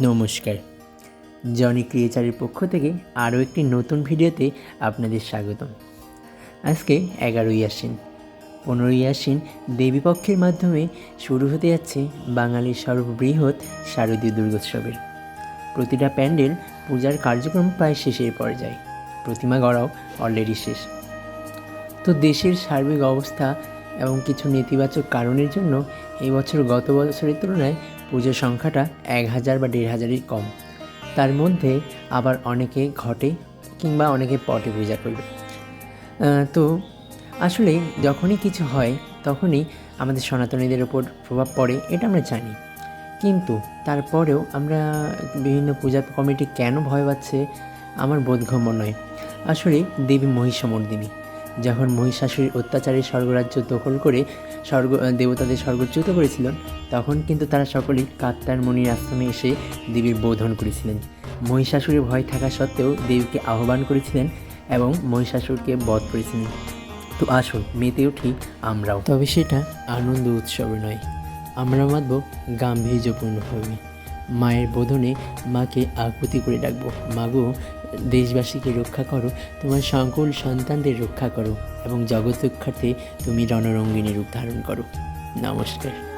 নমস্কার। জনি ক্রিয়েচারের পক্ষ থেকে আরও একটি নতুন ভিডিওতে আপনাদের স্বাগতম। আজকে এগারোই আশ্বিন। পনেরোই আশ্বিন দেবীপক্ষের মাধ্যমে শুরু হতে যাচ্ছে বাঙালির সর্ববৃহৎ শারদীয় দুর্গোৎসবের। প্রতিটা প্যান্ডেল পূজার কার্যক্রম প্রায় শেষের পর্যায়ে। প্রতিমা গড়াও অলরেডি শেষ। তো দেশের সার্বিক অবস্থা এবং কিছু নেতিবাচক কারণের জন্য এই বছর গত বছরের তুলনায় পুজোর সংখ্যাটা এক হাজার বা দেড় হাজারই কম। তার মধ্যে আবার অনেকে ঘটে কিংবা অনেকে পটে পূজা করবে। তো আসলে যখনই কিছু হয়, তখনই আমাদের সনাতনীদের ওপর প্রভাব পড়ে, এটা আমরা জানি। কিন্তু তারপরেও আমরা বিভিন্ন পূজা কমিটি কেন ভয় পাচ্ছে? আমার বোধগম্য নয়। আসলে দেবী মহিষমর্দিনী। যখন মহিষাসুরীর অত্যাচারে স্বর্গরাজ্য দখল করে স্বর্গ দেবতাদের স্বর্গচ্যুত করেছিলেন, তখন কিন্তু তারা সকলেই কাত্তার মণির আশ্রমে এসে দেবীর বোধন করেছিলেন। মহিষাসুরের ভয় থাকা সত্ত্বেও দেবীকে আহ্বান করেছিলেন এবং মহিষাসুরকে বধ করেছিলেন। তো আসুন, মেতে উঠি আমরাও। তবে সেটা আনন্দ উৎসবে নয়, আমরা মাতব গাম্ভীর্যপূর্ণভাবে। মায়ের বোধনে মাকে আকুতি করে ডাকবো। মাগো, দেশবাসীকে রক্ষা করো, তোমার সকল সন্তানদের রক্ষা করো এবং জগৎ রক্ষার্থে তুমি রণরঙ্গিনী রূপ ধারণ করো। নমস্কার।